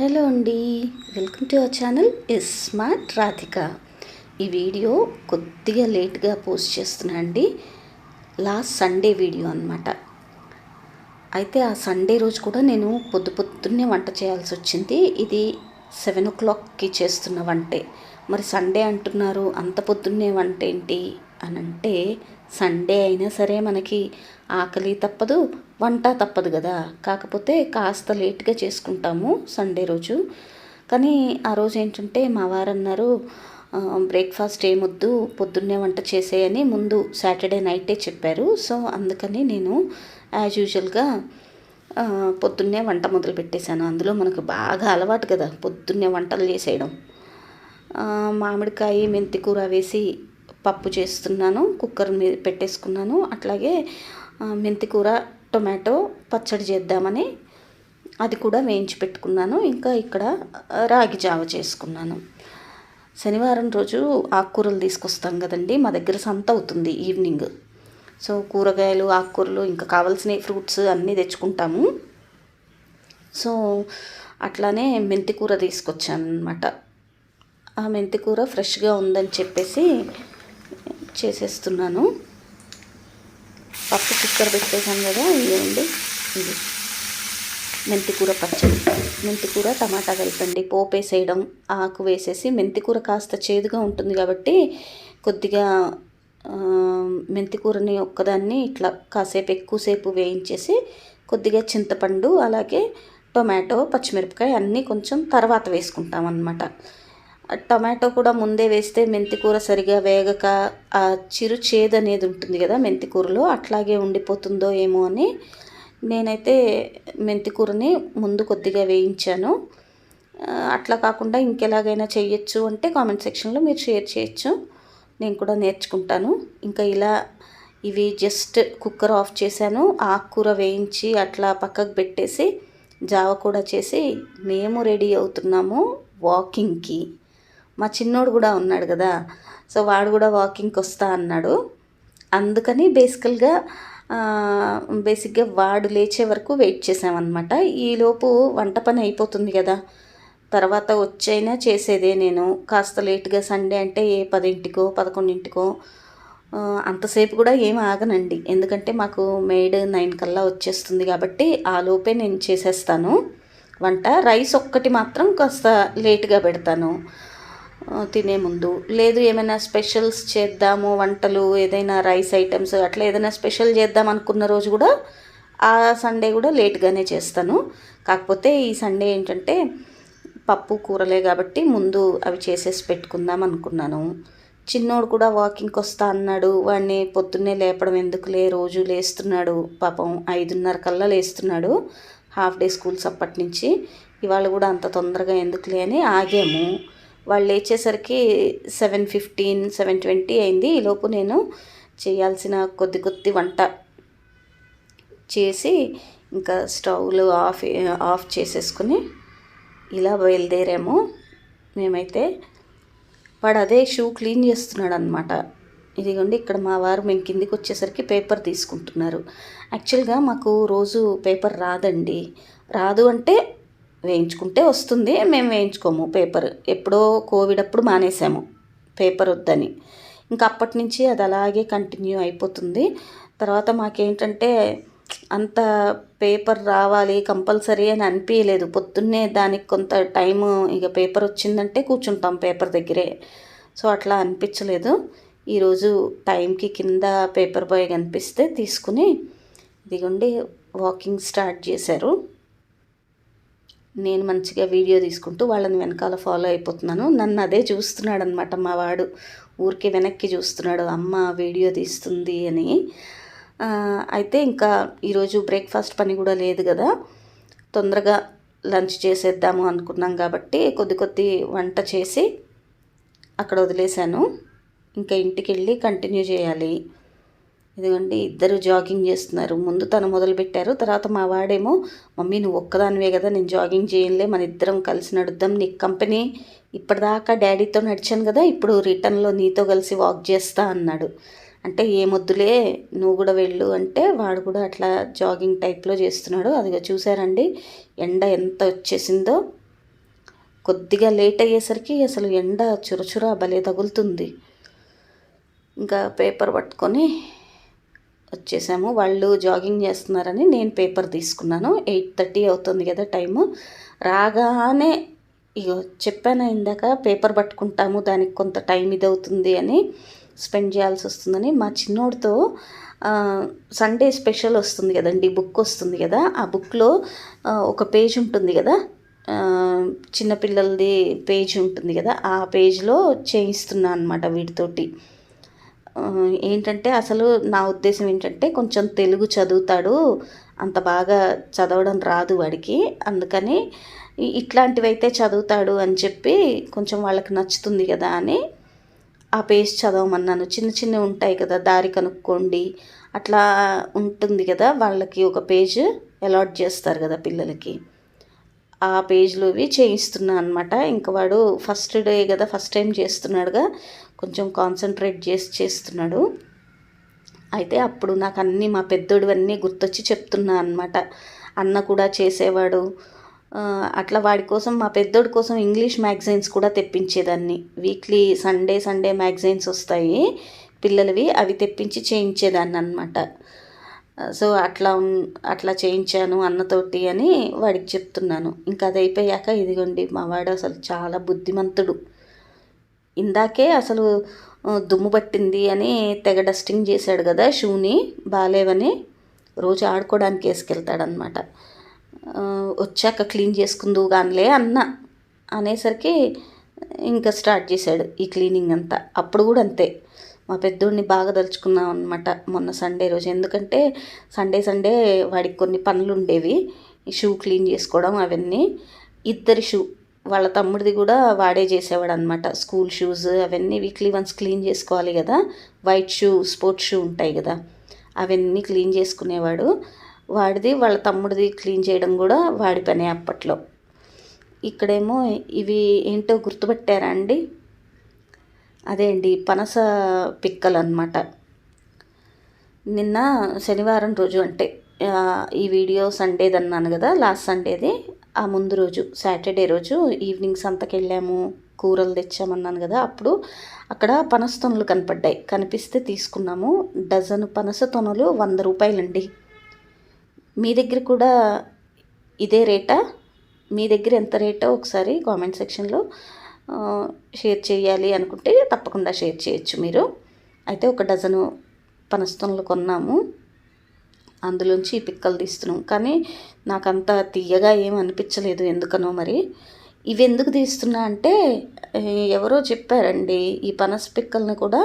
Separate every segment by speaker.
Speaker 1: Hello అండి. Welcome to our channel S smart Radhika. ఈ video కొద్దిగా లేట్గా పోస్ట్ చేస్తున్నా అండి. లాస్ట్ సండే వీడియో అనమాట అయితే ఆ సండే రోజు కూడా నేను పొద్దు పొద్దున్నే వంట చేయాల్సి వచ్చింది. ఇది సెవెన్ ఓ క్లాక్కి చేస్తున్న వంటే. మరి సండే అంటున్నారు అంత పొద్దున్నే వంట ఏంటి అని అంటే సండే అయినా సరే మనకి ఆకలి తప్పదు వంట తప్పదు కదా. కాకపోతే కాస్త లేట్గా చేసుకుంటాము సండే రోజు. కానీ ఆ రోజు ఏంటంటే మా వారు అన్నారు బ్రేక్ఫాస్ట్ ఏమొద్దు పొద్దున్నే వంట చేసేయని ముందు సాటర్డే నైటే చెప్పారు. సో అందుకని నేను యాజ్ యూజువల్గా పొద్దున్నే వంట మొదలు పెట్టేశాను. అందులో మనకు బాగా అలవాటు కదా పొద్దున్నే వంటలు చేసేయడం. మామిడికాయ మెంతి కూర వేసి పప్పు చేస్తున్నాను కుక్కర్ మీద పెట్టేసుకున్నాను. అట్లాగే మెంతి కూర టొమాటో పచ్చడి చేద్దామని అది కూడా వేయించి పెట్టుకున్నాను. ఇంకా ఇక్కడ రాగి జావ చేసుకున్నాను. శనివారం రోజు ఆకుకూరలు తీసుకొస్తాం కదండి. మా దగ్గర సంత అవుతుంది ఈవినింగ్. సో కూరగాయలు ఆకుకూరలు ఇంకా కావాల్సిన ఫ్రూట్స్ అన్నీ తెచ్చుకుంటాము. సో అట్లానే మెంతి కూర తీసుకొచ్చాను అనమాట ఆ మెంతి కూర ఫ్రెష్గా ఉందని చెప్పేసి చేసేస్తున్నాను. పప్పు కుక్కర్ పెట్టేసాను కదా ఇవ్వండి ఇది. మెంతికూర పచ్చడి. మెంతికూర టమాటా కలిపండి. పోపు వేసేయడం ఆకు వేసేసి మెంతికూర కాస్త చేదుగా ఉంటుంది కాబట్టి కొద్దిగా మెంతికూరని ఒక్కదాన్ని ఇట్లా కాసేపు ఎక్కువసేపు వేయించేసి కొద్దిగా చింతపండు అలాగే టొమాటో పచ్చిమిరపకాయ అన్నీ కొంచెం తర్వాత వేసుకుంటాం అన్నమాట టమాటో కూడా ముందే వేస్తే మెంతికూర సరిగా వేగక ఆ చిరు చేదు అనేది ఉంటుంది కదా మెంతికూరలో అట్లాగే ఉండిపోతుందో ఏమో అని నేనైతే మెంతికూరని ముందు కొద్దిగా వేయించాను. అట్లా కాకుండా ఇంకెలాగైనా చేయొచ్చు అంటే కామెంట్ సెక్షన్లో మీరు షేర్ చేయొచ్చు. నేను కూడా నేర్చుకుంటాను. ఇంకా ఇలా ఇవి జస్ట్ కుక్కర్ ఆఫ్ చేశాను. ఆకుకూర వేయించి అట్లా పక్కకు పెట్టేసి జావ కూడా చేసి మేము రెడీ అవుతున్నాము వాకింగ్కి. మా చిన్నోడు కూడా ఉన్నాడు కదా. సో వాడు కూడా వాకింగ్కి వస్తా అన్నాడు. అందుకని బేసికల్గా బేసిక్గా వాడు లేచే వరకు వెయిట్ చేసామన్నమాట ఈలోపు వంట పని అయిపోతుంది కదా. తర్వాత వచ్చైనా చేసేదే నేను. కాస్త లేట్గా సండే అంటే ఏ పదింటికో పదకొండింటికో అంతసేపు కూడా ఏం ఆగనండి. ఎందుకంటే మాకు మేడ్ నైన్ కల్లా వచ్చేస్తుంది కాబట్టి ఆ లోపే నేను చేసేస్తాను. వంట రైస్ ఒక్కటి మాత్రం కాస్త లేట్గా పెడతాను. తినే ముందు. లేదు ఏమైనా స్పెషల్స్ చేద్దాము వంటలు ఏదైనా రైస్ ఐటమ్స్ అట్లా ఏదైనా స్పెషల్ చేద్దాం అనుకున్న రోజు కూడా ఆ సండే కూడా లేట్గానే చేస్తాను. కాకపోతే ఈ సండే ఏంటంటే పప్పు కూరలే కాబట్టి ముందు అవి చేసేసి పెట్టుకుందాం అనుకున్నాను. చిన్నోడు కూడా వాకింగ్కి వస్తా అన్నాడు. వాడిని పొద్దున్నే లేపడం ఎందుకులే? రోజు లేస్తున్నాడు. పాపం ఐదున్నర కల్లా లేస్తున్నాడు. హాఫ్ డే స్కూల్స్ అప్పటి నుంచి. ఇవాళ కూడా అంత తొందరగా ఎందుకులే అని ఆగాము. వాళ్ళు లేచేసరికి సెవెన్ ఫిఫ్టీన్ సెవెన్ ట్వంటీ అయింది. ఈలోపు నేను చేయాల్సిన కొద్ది కొద్ది వంట చేసి ఇంకా స్టవ్లు ఆఫ్ ఆఫ్ చేసేసుకుని ఇలా బయలుదేరాము. మేమైతే వాడు అదే షూ క్లీన్ చేస్తున్నాడు అనమాట ఇదిగోండి ఇక్కడ మా వారు మేము కిందికి వచ్చేసరికి పేపర్ తీసుకుంటున్నారు. యాక్చువల్గా మాకు రోజు పేపర్ రాదండి. రాదు అంటే వేయించుకుంటే వస్తుంది మేము వేయించుకోము. పేపర్ ఎప్పుడో కోవిడ్ అప్పుడు మానేసాము. పేపర్ వద్దని. ఇంకా అప్పటి నుంచి అది అలాగే కంటిన్యూ అయిపోతుంది. తర్వాత మాకేంటంటే అంత పేపర్ రావాలి కంపల్సరీ అని అనిపించలేదు పొద్దున్నే దానికి కొంత టైం ఇక పేపర్ వచ్చిందంటే కూర్చుంటాం పేపర్ దగ్గరే. సో అట్లా అనిపించలేదు. ఈరోజు టైంకి కింద పేపర్ బాయ్ కనిపిస్తే తీసుకుని ఇదిగోండి వాకింగ్ స్టార్ట్ చేశారు. నేను మంచిగా వీడియో తీసుకుంటూ వాళ్ళని వెనకాల ఫాలో అయిపోతున్నాను. నన్ను అదే చూస్తున్నాడు అనమాట మా వాడు. ఊరికి వెనక్కి చూస్తున్నాడు అమ్మ వీడియో తీస్తుంది అని. అయితే ఇంకా ఈరోజు బ్రేక్ఫాస్ట్ పని కూడా లేదు కదా. తొందరగా లంచ్ చేసేద్దాము అనుకున్నాం కాబట్టి కొద్ది కొద్ది వంట చేసి అక్కడ వదిలేశాను. ఇంకా ఇంటికి వెళ్ళి కంటిన్యూ చేయాలి. ఇదిగోండి ఇద్దరు జాగింగ్ చేస్తున్నారు. ముందు తను మొదలుపెట్టారు తర్వాత మా వాడేమో మమ్మీ నువ్వు ఒక్కదానివే కదా నేను జాగింగ్ చేయలే మన ఇద్దరం కలిసి నడుద్దాం నీకు కంపెనీ ఇప్పటిదాకా డాడీతో నడిచాను కదా ఇప్పుడు రిటర్న్లో నీతో కలిసి వాక్ చేస్తా అన్నాడు. అంటే ఏమొద్దులే నువ్వు కూడా వెళ్ళు అంటే వాడు కూడా అట్లా జాగింగ్ టైప్లో చేస్తున్నాడు. అదిగా చూసారండి ఎండ ఎంత వచ్చేసిందో. కొద్దిగా లేట్ అయ్యేసరికి అసలు ఎండ చురచుర భలే తగులుతుంది. ఇంకా పేపర్ పట్టుకొని వచ్చేసాము. వాళ్ళు జాగింగ్ చేస్తున్నారని నేను పేపర్ తీసుకున్నాను. ఎయిట్ థర్టీ అవుతుంది కదా టైము. రాగానే ఇగో చెప్పాను ఇందాక పేపర్ పట్టుకుంటాము దానికి కొంత టైం ఇది అవుతుంది అని స్పెండ్ చేయాల్సి వస్తుందని. మా చిన్నోడితో సండే స్పెషల్ వస్తుంది కదండి బుక్ వస్తుంది కదా. ఆ బుక్లో ఒక పేజ్ ఉంటుంది కదా. చిన్నపిల్లలది పేజ్ ఉంటుంది కదా. ఆ పేజ్లో చేయిస్తున్నా అనమాట వీటితోటి ఏంటంటే అసలు నా ఉద్దేశం ఏంటంటే కొంచెం తెలుగు చదువుతాడు. అంత బాగా చదవడం రాదు వాడికి. అందుకని ఇట్లాంటివి అయితే చదువుతాడు అని చెప్పి కొంచెం వాళ్ళకి నచ్చుతుంది కదా అని ఆ పేజ్ చదవమన్నాను. చిన్న చిన్నవి ఉంటాయి కదా దారి కనుక్కోండి. అట్లా ఉంటుంది కదా వాళ్ళకి ఒక పేజ్ అలాట్ చేస్తారు కదా పిల్లలకి. ఆ పేజ్లోవి చేయిస్తున్నా అనమాట ఇంకా వాడు ఫస్ట్ డే కదా ఫస్ట్ టైం చేస్తున్నాడుగా. కొంచెం కాన్సన్ట్రేట్ చేసి చేస్తున్నాడు. అయితే అప్పుడు నాకు అన్నీ మా పెద్దోడు అన్నీ గుర్తొచ్చి చెప్తున్నా అనమాట అన్న కూడా చేసేవాడు. అట్లా వాడి కోసం మా పెద్దోడి కోసం ఇంగ్లీష్ మ్యాగజైన్స్ కూడా తెప్పించేదాన్ని. వీక్లీ సండే సండే మ్యాగజైన్స్ వస్తాయి. పిల్లలవి అవి తెప్పించి చేయించేదాన్ని అనమాట సో అట్లా అట్లా చేయించాను అన్నతోటి అని వాడికి చెప్తున్నాను. ఇంకా అది అయిపోయాక ఇదిగోండి మా వాడు అసలు చాలా బుద్ధిమంతుడు. ఇందాకే అసలు దుమ్ము పట్టింది అని తెగ డస్టింగ్ చేశాడు కదా షూని బాగాలేవని రోజు ఆడుకోవడానికి వేసుకెళ్తాడనమాట వచ్చాక క్లీన్ చేసుకుందు కానిలే అన్న. అనేసరికి ఇంకా స్టార్ట్ చేశాడు ఈ క్లీనింగ్ అంతా. అప్పుడు కూడా అంతే. మా పెద్దోడిని బాగా తలుచుకున్నాం అనమాట మొన్న సండే రోజు. ఎందుకంటే సండే సండే వాడికి కొన్ని పనులు ఉండేవి. షూ క్లీన్ చేసుకోవడం అవన్నీ. ఇద్దరి షూ వాళ్ళ తమ్ముడిది కూడా వాడే చేసేవాడు అనమాట స్కూల్ షూస్ అవన్నీ వీక్లీ వన్స్ క్లీన్ చేసుకోవాలి కదా. వైట్ షూ స్పోర్ట్స్ షూ ఉంటాయి కదా. అవన్నీ క్లీన్ చేసుకునేవాడు. వాడిది వాళ్ళ తమ్ముడిది క్లీన్ చేయడం కూడా వాడి పనే అప్పట్లో. ఇక్కడేమో ఇవి ఏంటో గుర్తుపట్టారా అండి? అదే అండి పనస పిక్కలు అనమాట నిన్న శనివారం రోజు అంటే ఈ వీడియో సండేది అన్నాను కదా లాస్ట్ సండేది. ఆ ముందు రోజు సాటర్డే రోజు ఈవినింగ్ సంతకి వెళ్ళాము కూరలు తెచ్చామన్నాను కదా అప్పుడు అక్కడ పనస తొనలు కనపడ్డాయి. కనిపిస్తే తీసుకున్నాము. డజను పనస తొనలు వంద రూపాయలండి. మీ దగ్గర కూడా ఇదే రేటా? మీ దగ్గర ఎంత రేటో ఒకసారి కామెంట్ సెక్షన్లో షేర్ చేయాలి అనుకుంటే తప్పకుండా షేర్ చేయొచ్చు మీరు. అయితే ఒక డజను పనస్తులు కొన్నాము. అందులోంచి ఈ పిక్కలు తీస్తున్నాం. కానీ నాకు అంత తీయగా ఏం అనిపించలేదు ఎందుకనో మరి. ఇవి ఎందుకు తీస్తున్నా అంటే ఎవరో చెప్పారండి ఈ పనస పిక్కల్ని కూడా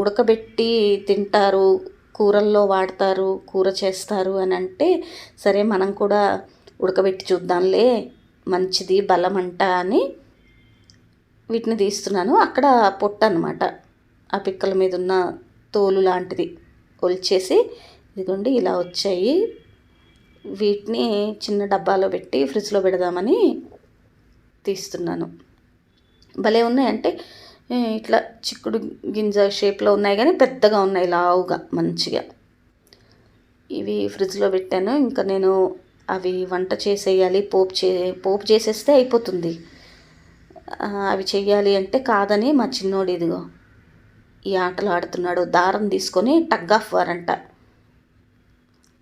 Speaker 1: ఉడకబెట్టి తింటారు కూరల్లో వాడతారు కూర చేస్తారు అని అంటే సరే మనం కూడా ఉడకబెట్టి చూద్దాంలే మంచిది బలం అంట అని వీటిని తీస్తున్నాను. అక్కడ పొట్ట అనమాట ఆ పిక్కల మీద ఉన్న తోలు లాంటిది ఒలిచేసి ఇదిగోండి ఇలా వచ్చాయి. వీటిని చిన్న డబ్బాలో పెట్టి ఫ్రిడ్జ్లో పెడదామని తీస్తున్నాను. భలే ఉన్నాయంటే ఇట్లా చిక్కుడు గింజ షేప్లో ఉన్నాయి కానీ పెద్దగా ఉన్నాయి లావుగా మంచిగా. ఇవి ఫ్రిడ్జ్లో పెట్టాను. ఇంకా నేను అవి వంట చేసేయాలి పోపు చే పోపు చేసేస్తే అయిపోతుంది. అవి చెయ్యాలి అంటే కాదని మా చిన్నోడు ఇదిగో ఈ ఆటలు ఆడుతున్నాడు. దారం తీసుకొని టగ్ ఆఫ్ వార్ అంట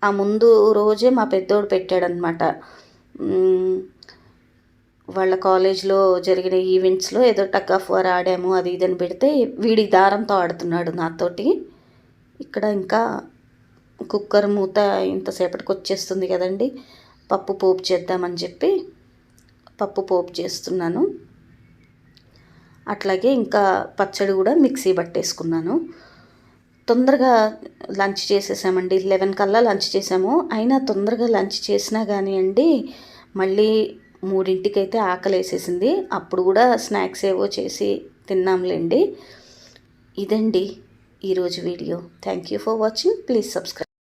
Speaker 1: ఆ ముందు రోజే మా పెద్దోడు పెట్టాడనమాట వాళ్ళ కాలేజ్లో జరిగిన ఈవెంట్స్లో ఏదో టగ్ ఆఫ్ వార్ ఆడాము అది ఇదని పెడితే వీడి దారంతో ఆడుతున్నాడు నాతోటి. ఇక్కడ ఇంకా కుక్కర్ మూత ఇంతసేపటికి వచ్చేస్తుంది కదండి. పప్పు పోపు చేద్దామని చెప్పి పప్పు పోపు చేస్తున్నాను. అట్లాగే ఇంకా పచ్చడి కూడా మిక్సీ పట్టేసుకున్నాను. తొందరగా లంచ్ చేసేసామండి. లెవెన్ కల్లా లంచ్ చేసాము. అయినా తొందరగా లంచ్ చేసినా కానీ అండి మళ్ళీ మూడింటికైతే ఆకలి వేసేసింది అప్పుడు కూడా స్నాక్స్ ఏవో చేసి తిన్నాంలేండి. ఇదండి ఈరోజు video. Thank you for watching. Please subscribe.